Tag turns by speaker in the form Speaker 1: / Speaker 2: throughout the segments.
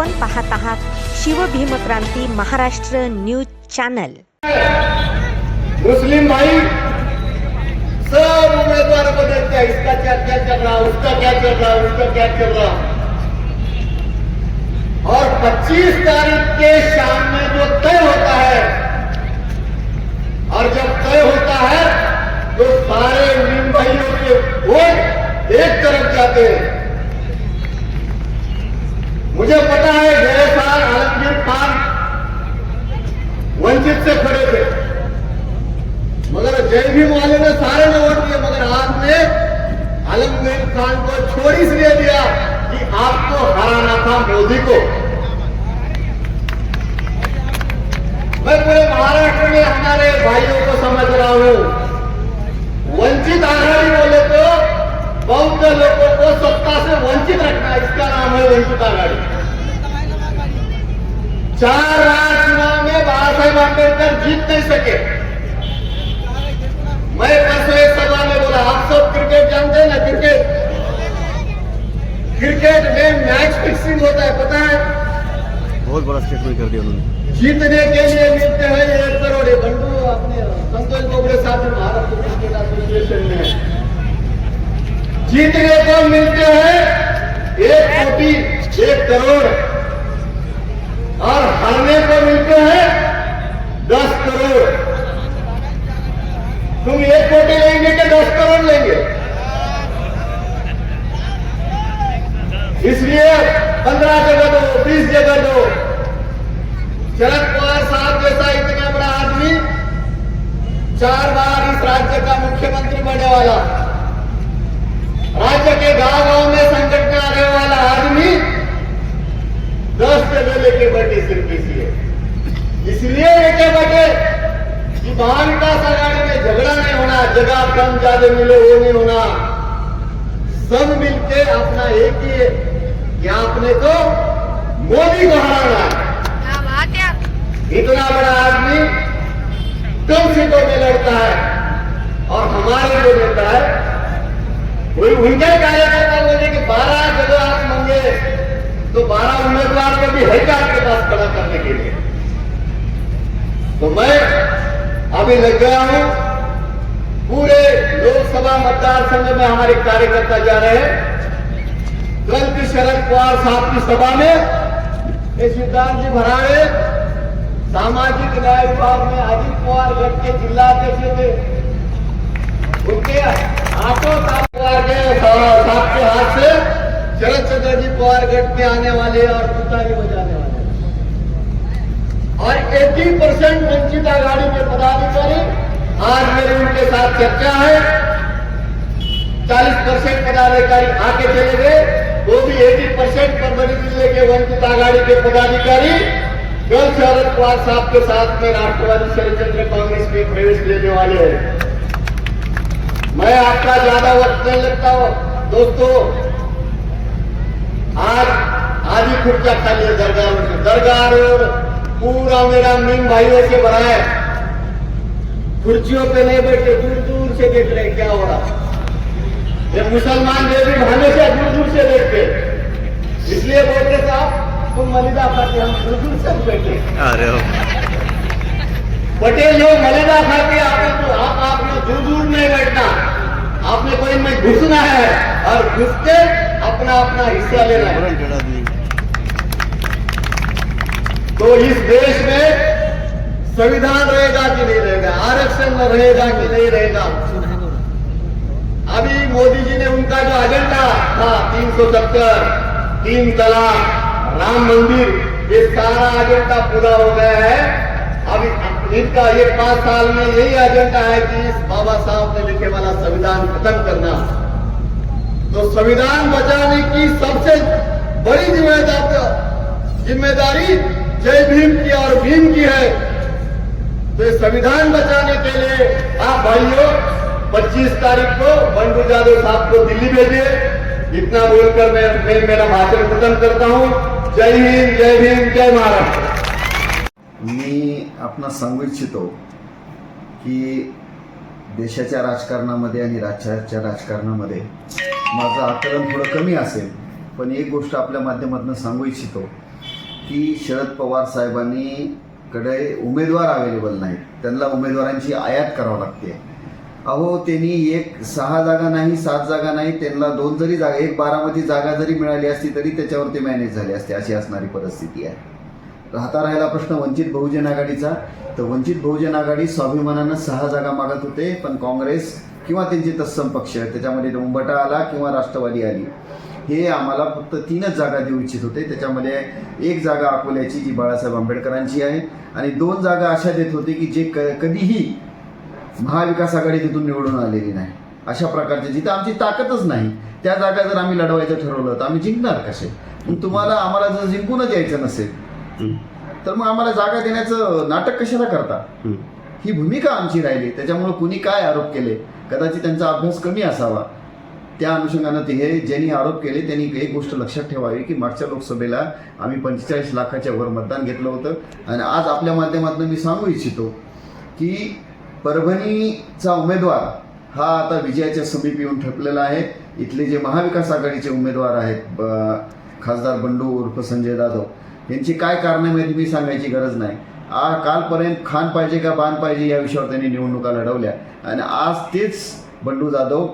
Speaker 1: आपण पाहत आहात शिवभीमक्रांती महाराष्ट्र न्यूज़ चॅनल.
Speaker 2: मुस्लिम भाई सब उम्मीदवार बदलते हैं इसका क्या क्या चल रहा उसका क्या चल रहा उसका क्या चल रहा और 25 तारीख के शाम में जो तय होता है, और जब तय होता है तो सारे भाइयों के वोट एक तरफ़ जाते हैं। मुझे पता है गए साल आलमगीर खान वंचित से खड़े थे। मगर जय भीम वाले ने सारे ने वोट दिए, मगर आपने आलमगीर खान को छोड़ इसलिए दिया कि आपको हराना था मोदी को। मैं पूरे महाराष्ट्र में हमारे भाइयों को समझ रहा हूँ। वंचित आघाड़ी बोले तो बौद्ध लोगों को सत्ता से वंचित रखना, इसका नाम है वंचित आघाड़ी। चार राज चुनाव में बाबा साहेब आम्बेडकर जीत नहीं सके। मैं परसों एक सभा में बोला आप सब क्रिकेट जानते हैं ना क्रिकेट? क्रिकेट में मैच फिक्सिंग होता है पता है?
Speaker 3: बहुत बड़ा स्टेटमेंट कर दिया उन्होंने।
Speaker 2: जीतने के लिए मिलते हैं एक करोड़। बंधु अपने संतोष बोबड़े साहब ने महाराष्ट्र क्रिकेट एसोसिएशन में। जीतने को मिलते हैं एक कोटी एक करोड़। और हारने को मिलते हैं दस करोड़। तुम एक कोटि लेंगे कि दस करोड़ लेंगे? इसलिए पंद्रह जगह दो, बीस जगह दो। शरद पवार साहब जैसा इतना बड़ा आदमी चार बार इस राज्य का मुख्यमंत्री बनने वाला। राज्य के गाँव गाँव में संकट में आने वाला आदमी दस जगह लेके बैठे सिर्फ़ इसलिए। इसलिए लेके बैठे कि महान का आघाड़ी में झगड़ा नहीं होना जगह कम ज़्यादा मिले वो नहीं होना। सब मिलके अपना एक ही है। कि आपने तो मोदी को हराना है। इतना बड़ा आदमी कम सीटों में लड़ता है और हमारे जो नेता है। कोई उनके कार्यकर्ता बोले कि बारह तो बारह उम्मीदवार को भी है क्या आपके पास खड़ा करने के लिए। तो मैं अभी लग गया हूँ, पूरे लोकसभा मतदार संघ में हमारे कार्यकर्ता जा रहे हैं। कल की शरद पवार साहब की सभा में सिद्धांत जी भराड़े सामाजिक न्याय विभाग में अजित पवार गढ़ के जिला अध्यक्ष थे उनके हाथों चंद्र जी पवार गढ़ के आने वाले और तुतारी बजाने वाले। और 80 परसेंट वंचित आघाड़ी के पदाधिकारी आज मेरी उनके साथ चर्चा है। 40 परसेंट पदाधिकारी आके चले गए। वो भी 80 परसेंट परभणी ज़िले के वंचित आघाड़ी के पदाधिकारी। कल शरद पवार साहब के साथ में राष्ट्रवादी शरदचंद्र कांग्रेस में प्रवेश लेने वाले हैं। मैं आपका ज़्यादा वक्त नहीं लगता हूँ। दोस्तों आज आज ही खुर्चा खाली है दरगाह में दरगाह पूरा मेरा मीन भाइयों से भरा है। कुर्सियों पे नहीं बैठे दूर दूर से देख रहे क्या हो रहा ये मुसलमान देवी हमेशा दूर दूर से देखते इसलिए बोलते साहब तुम मलिदा खाते हम दूर दूर से बैठे
Speaker 3: अरे हो।
Speaker 2: पटेल लोग मलिदा खाते आपने तो आप आपने दूर दूर नहीं बैठना। आपने कोई में घुसना है और घुस के अपना अपना हिस्सा लेना है। तो इस देश में संविधान रहेगा कि नहीं रहेगा? आरक्षण रहेगा कि नहीं रहेगा? अभी मोदी जी ने उनका जो एजेंडा था तीन सौ सत्तर तीन तलाक राम मंदिर ये सारा एजेंडा पूरा हो गया है। अभी इनका ये पाँच साल में यही एजेंडा है कि इस बाबा साहब ने लिखे वाला संविधान खत्म करना। तो संविधान बचाने की सबसे बड़ी ज़िम्मेदारी ज़िम्मेदारी जय भीम की और भीम की है। तो संविधान बचाने के लिए आप भाइयों 25 तारीख को बंडू जादव साहब को दिल्ली भेजिए। इतना बोलकर मैं, मैं मेरा भाषण खत्म करता हूँ। जय हिंद जय भीम जय महाराष्ट्र
Speaker 4: मी आपणास सांगू इच्छितो की देशाच्या राजकारणामध्ये आणि राज्याच्या राजकारणामध्ये माझं आकलन थोडं कमी असेल पण एक गोष्ट आपल्या माध्यमातून सांगू इच्छितो की शरद पवार साहेबांनी कडे उमेदवार अवेलेबल नाहीत. त्यांना उमेदवारांची आयात करावं लागते. अहो त्यांनी एक सहा जागा नाही सात जागा नाही त्यांना दोन जरी जागा एक बारामती जागा जरी मिळाली असती तरी त्याच्यावर ते मॅनेज झाले असते. अशी असणारी परिस्थिती आहे. राहता राहिला प्रश्न वंचित बहुजन आघाडीचा. तर वंचित बहुजन आघाडी स्वाभिमानानं सहा जागा मागत होते पण काँग्रेस किंवा त्यांचे तत्सम पक्ष त्याच्यामध्ये उंबटा आला किंवा राष्ट्रवादी आली हे आम्हाला फक्त तीनच जागा देऊ इच्छित होते. त्याच्यामध्ये एक जागा अकोल्याची जी बाळासाहेब आंबेडकरांची आहे. आणि दोन जागा अशा देत होते की जे क कधीही महाविकास आघाडी तिथून निवडून आलेली नाही. अशा प्रकारचे जिथं आमची ताकदच नाही त्या जागा जर आम्ही लढवायचं ठरवलं तर आम्ही जिंकणार कसे? मग तुम्हाला आम्हाला जर जिंकूनच यायचं नसेल. तर मग आम्हाला जागा देण्याचं नाटक कशाला करता. ही भूमिका आमची राहिली. त्याच्यामुळे कुणी काय आरोप केले? कदाचित त्यांचा अभ्यास कमी असावा. त्या अनुषंगानं ते हे ज्यांनी आरोप केले त्यांनी एक गोष्ट लक्षात ठेवावी की मागच्या लोकसभेला आम्ही पंचेचाळीस लाखाच्या वर मतदान घेतलं होतं. आणि आज आपल्या माध्यमातून मी सांगू इच्छितो की परभणीचा उमेदवार हा आता विजयाच्या समीप येऊन ठरलेला आहे. इथले जे महाविकास आघाडीचे उमेदवार आहेत ब- खासदार बंडू उर्फ संजय जाधव यांची काय कारणे माहिती मी सांगायची गरज नाही. आ कालपर्यंत खान पाहिजे का बाण पाहिजे या विषयावर त्यांनी निवडणुका लढवल्या. आणि आज तेच बंडू जाधव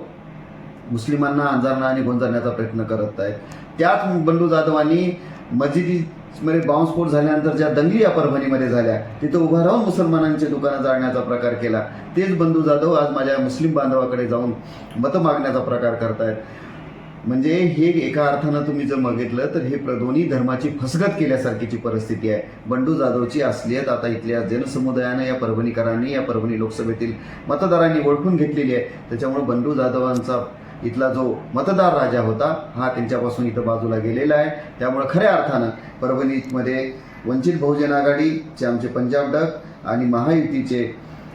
Speaker 4: मुस्लिमांना अंजारणा आणि गोंजारण्याचा प्रयत्न करत आहेत. त्याच बंडू जाधवांनी मस्जिदीमध्ये बॉम्बस्फोट झाल्यानंतर ज्या दंगली या परभणीमध्ये झाल्या तिथं उभा राहून मुसलमानांचे दुकानं जाळण्याचा प्रकार केला. तेच बंडू जाधव आज माझ्या मुस्लिम बांधवाकडे जाऊन मतं मागण्याचा प्रकार करतायत. म्हणजे हे एका अर्थानं तुम्ही जर बघितलं तर हे प्रदोनी धर्माची फसगत केल्यासारखीची परिस्थिती आहे. बंडू जाधवची असलियत आता इथल्या जनसमुदायानं या परभणीकरांनी या परभणी लोकसभेतील मतदारांनी ओळखून घेतलेली आहे. त्याच्यामुळे बंडू जाधवांचा इथला जो मतदार राजा होता हा त्यांच्यापासून इथं बाजूला गेलेला आहे. त्यामुळे खऱ्या अर्थानं परभणीमध्ये वंचित बहुजन आघाडीचे आमचे पंजाब डक आणि महायुतीचे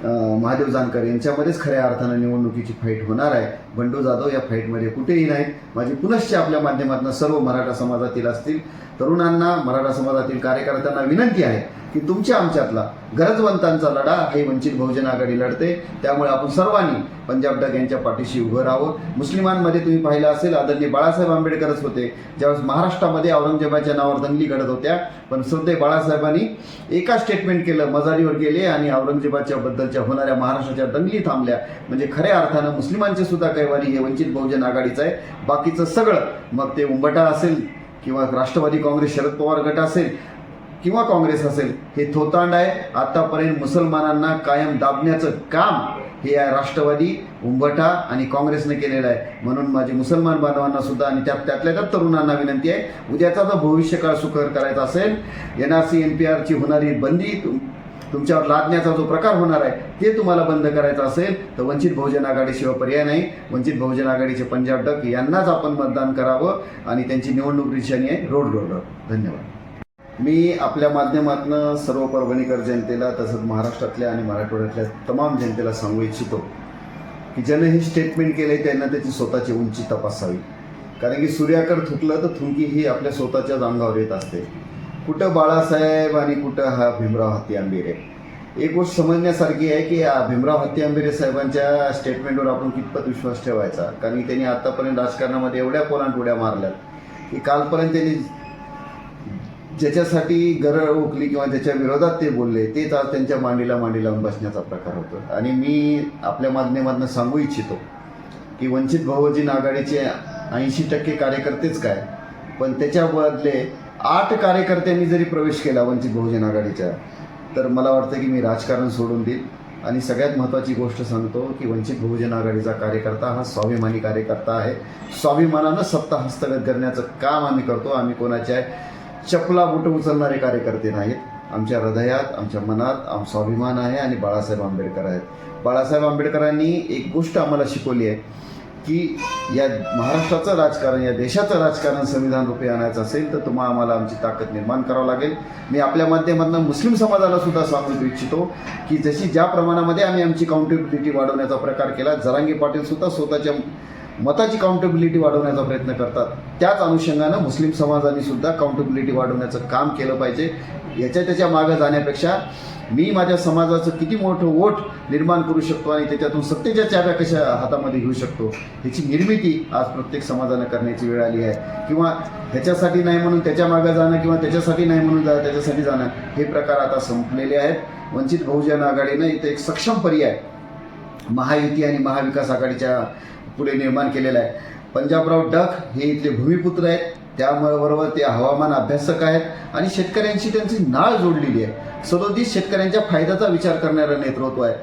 Speaker 4: महादेव जानकर यांच्यामध्येच खऱ्या अर्थानं निवडणुकीची फाईट होणार आहे. बंडू जाधव या फाईटमध्ये कुठेही नाहीत. माझी पुनश्च आपल्या माध्यमातून सर्व मराठा समाजातील असतील तरुणांना मराठा समाजातील कार्यकर्त्यांना विनंती आहे की तुमच्या आमच्यातला गरजवंतांचा लढा हे वंचित बहुजन आघाडी लढते. त्यामुळे आपण सर्वांनी पंजाब डग यांच्या पाठीशी उभं राहावं. मुस्लिमांमध्ये तुम्ही पाहिलं असेल आदरणीय बाळासाहेब आंबेडकरच होते. ज्यावेळेस महाराष्ट्रामध्ये औरंगजेबाच्या नावावर दंगली घडत होत्या. पण श्रद्धे बाळासाहेबांनी एका स्टेटमेंट केलं मजारीवर गेले आणि औरंगजेबाच्या बद्दलच्या होणाऱ्या महाराष्ट्राच्या दंगली थांबल्या. म्हणजे खऱ्या अर्थानं मुस्लिमांचे सुद्धा कैवारी हे वंचित बहुजन आघाडीचं आहे. बाकीचं सगळं मग ते उंबटा असेल. किंवा राष्ट्रवादी काँग्रेस शरद पवार गट असेल किंवा काँग्रेस असेल हे थोतांड आहे. आतापर्यंत मुसलमानांना कायम दाबण्याचं काम हे या राष्ट्रवादी उंबटा आणि काँग्रेसने केलेलं आहे. म्हणून माझे मुसलमान बांधवांना सुद्धा आणि त्यात त्यातल्या त्यात तरुणांना विनंती आहे. उद्याचा जर भविष्यकाळ सुकर करायचा असेल N R C N P आरची होणारी बंदी तुमच्यावर लादण्याचा जो प्रकार होणार आहे ते तुम्हाला बंद करायचं असेल तर वंचित बहुजन आघाडीशिवाय पर्याय नाही. वंचित बहुजन आघाडीचे पंजाब डक यांनाच आपण मतदान करावं आणि त्यांची निवडणूक निशाणी आहे रोड रोडवर धन्यवाद. मी आपल्या माध्यमातून सर्व परभणीकर जनतेला तसंच महाराष्ट्रातल्या आणि मराठवाड्यातल्या तमाम जनतेला सांगू इच्छितो की ज्यानं हे स्टेटमेंट केले त्यांना त्याची स्वतःची उंची तपासावी. कारण की सूर्याकर थुकलं तर थुंकी ही आपल्या स्वतःच्याच अंगावर येत असते. कुठं बाळासाहेब आणि कुठं हा भीमराव हत्ती आंबेरे? एक गोष्ट समजण्यासारखी आहे की भीमराव हत्ती आंबेरे साहेबांच्या स्टेटमेंटवर आपण कितपत विश्वास ठेवायचा? कारण की त्यांनी आतापर्यंत राजकारणामध्ये एवढ्या पोलांटुड्या मारल्यात की कालपर्यंत त्यांनी ज्याच्यासाठी गरळ ओकली किंवा ज्याच्या विरोधात ते बोलले तेच आज त्यांच्या मांडीला मांडी लावून बसण्याचा प्रकार होतो. आणि मी आपल्या माध्यमातून सांगू इच्छितो की वंचित बहुजन आघाडीचे ऐंशी टक्के कार्यकर्तेच काय पण त्याच्या बदले आठ कार्यकर्त्यांनी जरी प्रवेश केला वंचित बहुजन आघाडीच्या तर मला वाटतं की मी राजकारण सोडून देईल. आणि सगळ्यात महत्त्वाची गोष्ट सांगतो की वंचित बहुजन आघाडीचा कार्यकर्ता हा स्वाभिमानी कार्यकर्ता आहे. स्वाभिमानानं सत्ता हस्तगत करण्याचं काम आम्ही करतो. आम्ही कोणाच्या चपला बुट उचलणारे कार्यकर्ते नाहीत. आमच्या हृदयात आमच्या मनात आम स्वाभिमान आहे आणि बाळासाहेब आंबेडकर आहेत. बाळासाहेब आंबेडकरांनी एक गोष्ट आम्हाला शिकवली आहे. की या महाराष्ट्राचं राजकारण या देशाचं राजकारण संविधान रूपे आणायचं असेल तर तुम्हाला आम्हाला आमची ताकद निर्माण करावं लागेल. मी आपल्या माध्यमातून मुस्लिम समाजाला सुद्धा सांगू इच्छितो की जशी ज्या प्रमाणामध्ये आम्ही आमची काउंटेबिलिटी वाढवण्याचा प्रकार केला जरांगी पाटील सुद्धा स्वतःच्या मताची काउंटेबिलिटी वाढवण्याचा प्रयत्न करतात त्याच अनुषंगानं मुस्लिम समाजाने सुद्धा काउंटेबिलिटी वाढवण्याचं काम केलं पाहिजे. याच्या त्याच्या मागं जाण्यापेक्षा मी माझ्या समाजाचं किती मोठं वोट निर्माण करू शकतो आणि त्याच्यातून सत्तेच्या चाव्या कशा हातामध्ये घेऊ शकतो ह्याची निर्मिती आज प्रत्येक समाजानं करण्याची वेळ आली आहे. किंवा ह्याच्यासाठी नाही म्हणून त्याच्या मागं जाणं किंवा त्याच्यासाठी नाही म्हणून जा त्याच्यासाठी जाणं हे प्रकार आता संपलेले आहेत. वंचित बहुजन आघाडीनं इथे एक सक्षम पर्याय महायुती आणि महाविकास आघाडीच्या पुढे निर्माण केलेला आहे. पंजाबराव डक हे इथले भूमिपुत्र आहेत. त्याबरोबर ते हवामान अभ्यासक आहेत आणि शेतकऱ्यांशी त्यांची नाळ जोडलेली आहे. सदोदित शेतकऱ्यांच्या फायद्याचा विचार करणारं नेतृत्व आहे.